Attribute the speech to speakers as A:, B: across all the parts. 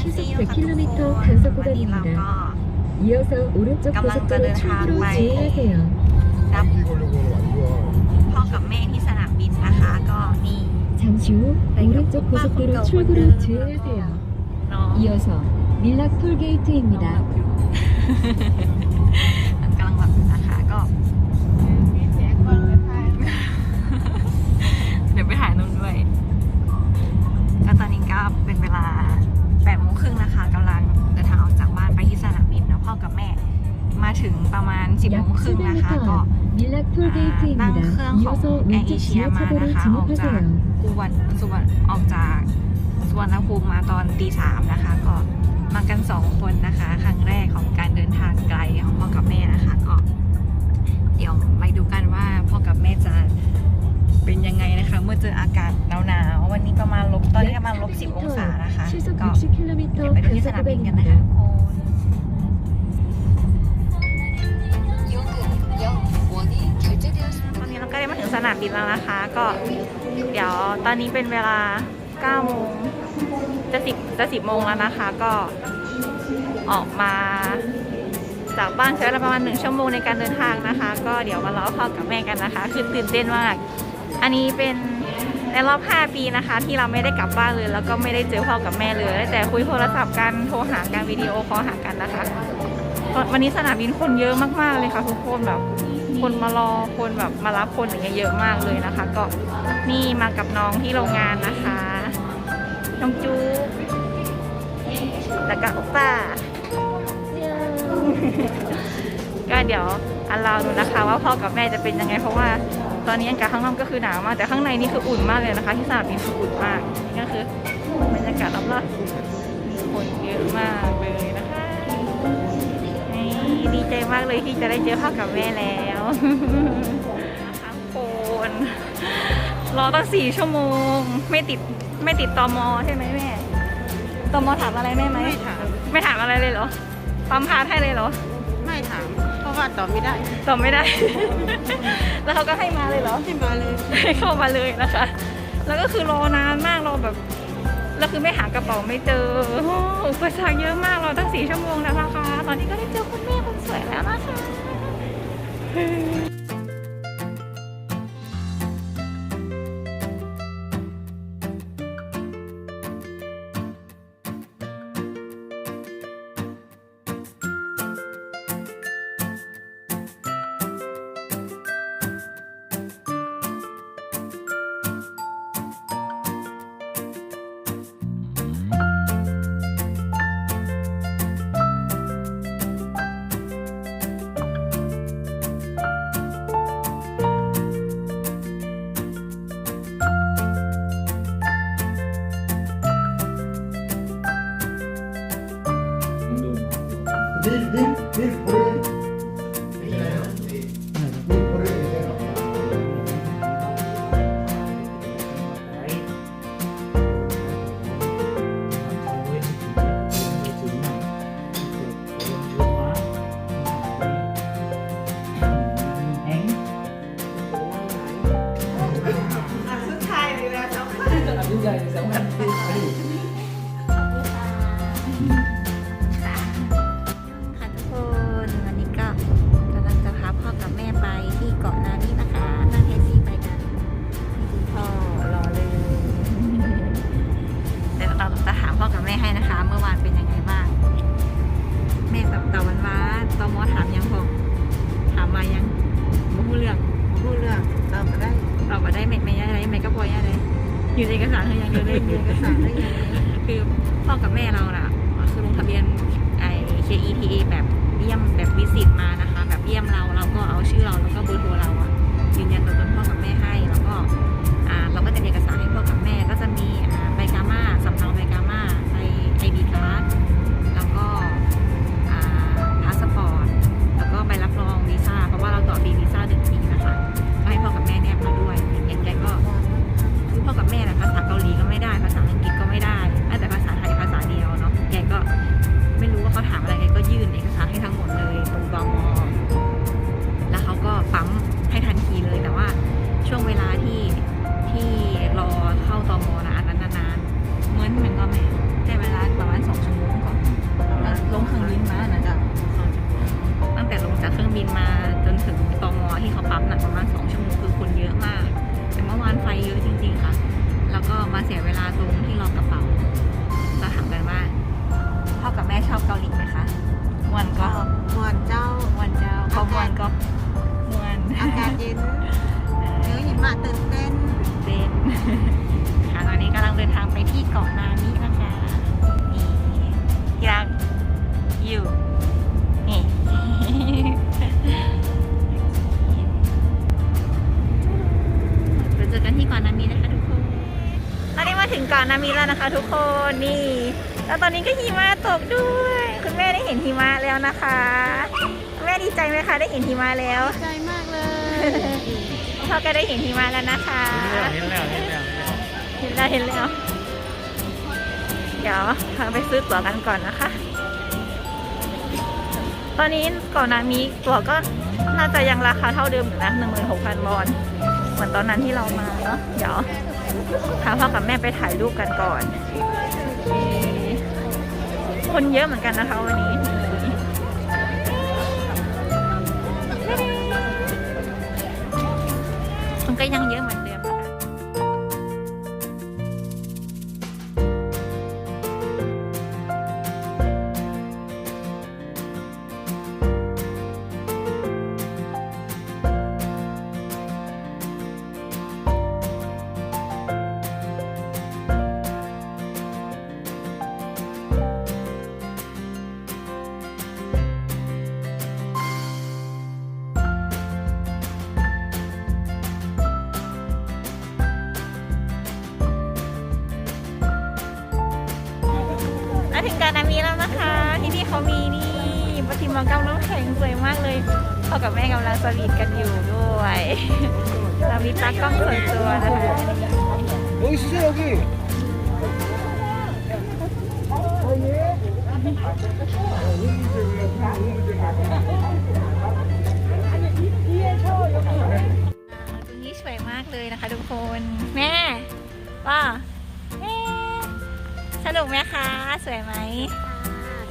A: 시속
B: ค่ะทุก
A: 100km
B: คน
A: 단속
B: วันนี้เราก็
A: 구간입니다. 이어서 오른쪽
B: 깜랑
A: 고속도로
B: 자는
A: 출구로
B: 항마에
A: 주의하세요.
B: รับ
C: 감기 걸려고 안 좋아.
B: พ่อกับแม่ที่สนามบินนะคะ ก็นี่
A: 잠시 후
B: 네,
A: 오른쪽
B: 오빠
A: 고속도로
B: 혼자
A: 출구로
B: 오늘
A: 주의하세요.
B: น้อง
A: 이어서 밀락
B: น้องหลั
A: 톨게이트입니다.
B: บอยู่ มัน ึ่งนะคะก็นั่งเครื่องของแอร์เอเชียมานะคะออกจากสุวนสุวนออกจากสุวนรณภูมิมาตอนตีสามนะคะ ก็มากันสองคนนะคะ ครั้งแรกของการเดินทางไกลของพ่อกับแม่นะคะ ก็ เดี๋ยวไปดูกันว่าพ่อกับแม่จะเป็นยังไงนะคะ เมื่อเจออากาศหนาวๆวันนี้ประมาณลบตอนนี้ประมาณลบสิบองศานะคะ ก็ไปดูที่สนามบินกันนะคะ
A: ทุกคน
B: ตอนนี้เราก็ได้มาถึงสนามบินแล้วนะคะ ก็เดี๋ยวตอนนี้เป็นเวลา9โมงจะ10จะ10โมงแล้วนะคะ ก็ออกมาจากบ้านใช้เวลาประมาณหนึ่งชั่วโมงในการเดินทางนะคะ ก็เดี๋ยวมารอพ่อกับแม่กันนะคะ คือตื่นเต้นมาก อันนี้เป็นในรอบ 5 ปีนะคะ ที่เราไม่ได้กลับบ้านเลย แล้วก็ไม่ได้เจอพ่อกับแม่เลย แต่คุยโทรศัพท์กันโทรหากันวิดีโอคอลหากันนะคะ วันนี้สนามบินคนเยอะมากๆเลยค่ะ ทุกคนแบบคนมารอคนแบบมารับคนอย่างเงี้ยเยอะมากเลยนะคะ ก็นี่มากับน้องที่โรงงานนะคะน้องจูแล้วก็โอป้าก็เดี๋ยวอันเราดูนะคะ ว่าพ่อกับแม่จะเป็นยังไง เพราะว่าตอนนี้อากาศข้างนอกก็คือหนาวมากแต่ข้างในนี่คืออุ่นมากเลยนะคะ ที่สนามบินคืออุ่นมากนี่ก็คือบรรยากาศรอบๆคนเยอะมากเลย ดีใจมากเลยที่จะได้เจอพ่อกับแม่แล้วทั้งคนรอตั้งสี่ชั่วโมง ไม่ติดไม่ติดตอมอใช่ไหมแม่ตอมอถามอะไรแม่ไหม
D: ไม่ถาม
B: ไม่ถามอะไรเลยเหรอปั๊มพาสให้เลยเหรอ
D: ไม่ถาม เพราะว่าตอบไม่ได้
B: ตอบไม่ได้ แล้วเขาก็ให้มาเลยเหรอ
D: ให้มาเลย
B: ให้เข้ามาเลยนะคะ แล้วก็คือรอนานมากรอแบบ แล้วคือไม่หากระเป๋าไม่เจอโอ้โหอุปสรรคเยอะมากเราตั้งสี่ชั่วโมงแล้วนะคะ ตอนนี้ก็ได้เจอคุณแม่คนสวยแล้วนะคะ ค่ะ อยู่ในเอกสารเธอยังอยู่เลยอยู่ในเอกสารได้ยังคือพ่อกับแม่เราน่ะคือลงทะเบียนไอ KETA แบบเยี่ยมแบบวิสิตมานะคะ แบบเยี่ยมเราเราก็เอาชื่อเราแล้วก็เบอร์โทรเราอะยืนยันตัวตนพ่อกับแม่ให้แล้วก็อ่าเราก็จะมีเอกสารให้พ่อกับแม่ก็จะมีอ่าใบกามาสำเนาใบกามาใบไอดีการ์ด นะคะทุกคนนี่แล้วตอนนี้ก็หิมะตกด้วย คุณแม่ได้เห็นหิมะแล้วนะคะคุณแม่ดีใจไหมคะได้เห็นหิมะแล้ว
D: ใจมากเลย
B: พ่อก็ได้เห็นหิมะแล้วนะคะ
E: เห็นแล้วเห็นแล้วเห็นแล้ว
B: เห็นแล้วเห็นแล้วเดี๋ยวพาไปซื้อตั๋วกันก่อนนะคะ ตอนนี้ก่อนหน้านี้ตั๋วก็น่าจะยังราคาเท่าเดิมอยู่นะหนึ่งหมื่นหกพันบอลเหมือนตอนนั้นที่เรามาเนาะเดี๋ยว พาพ่อกับแม่ไปถ่ายรูปกันก่อน คนเยอะเหมือนกันนะคะวันนี้มันก็ยังเยอะเหมือน ถึงกานามิแล้วนะคะ ที่นี่เขามีนี่ปฏิมากรรมน้ำแข็งสวยมากเลยพ่อกับแม่กำลังสวีทกันอยู่ด้วยเรามีตากล้องส่วนตัวนะคะโอ้ยเสื้อกี่ วยไหม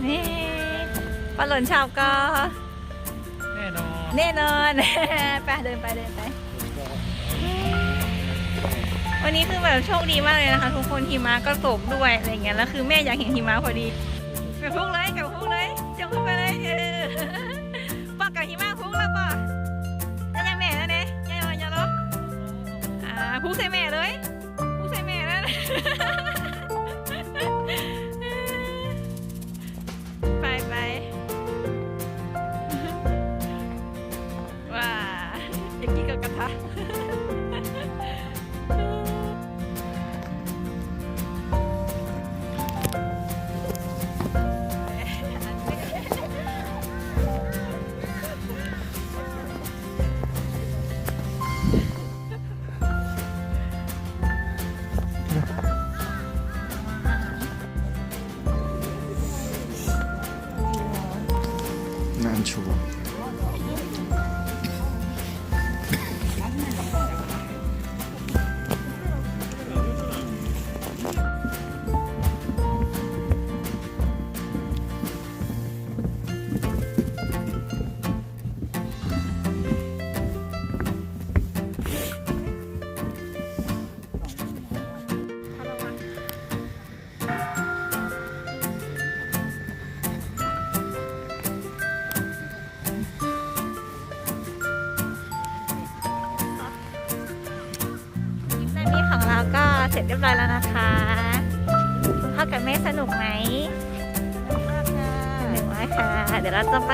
B: นี่ปลาหล่นชอบก็
E: แน่นอน
B: แน่นอนไปเดินไปเดินไป วันนี้คือแบบโชคดีมากเลยนะคะ ทุกคนหิมะก็ตกด้วยอะไรอย่างเงี้ยแล้วคือแม่อยากเห็นหิมะพอดีกับพุ่งเลยกับพุ่งเลยจะพุ่งไปเลยเออปอกกับหิมะพุ่งแล้วปอกแล้วยังแม่แล้วเนี่ยยังรอยังรออ่าพุ่งใส่แม่เลยพุ่งใส่แม่แล้ว ราก็เสร็จเรียบร้อยแล้วนะคะพ่อกับแม่สนุกไหมสนุกมากค่ะ เดี๋ยวเราจะไป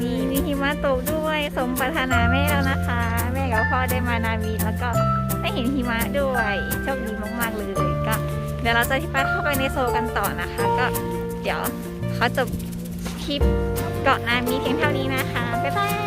B: มีมีหิมะตกด้วยสมปรารถนาแม่แล้วนะคะ แม่กับพ่อได้มานาวีแล้วก็ได้เห็นหิมะด้วยโชคดีมากๆเลยก็ เดี๋ยวเราจะที่ไปเข้าไปในโซกันต่อนะคะ ก็เดี๋ยวเขาจบคลิปเกาะนามีเพียงเท่านี้นะคะบ๊ายบาย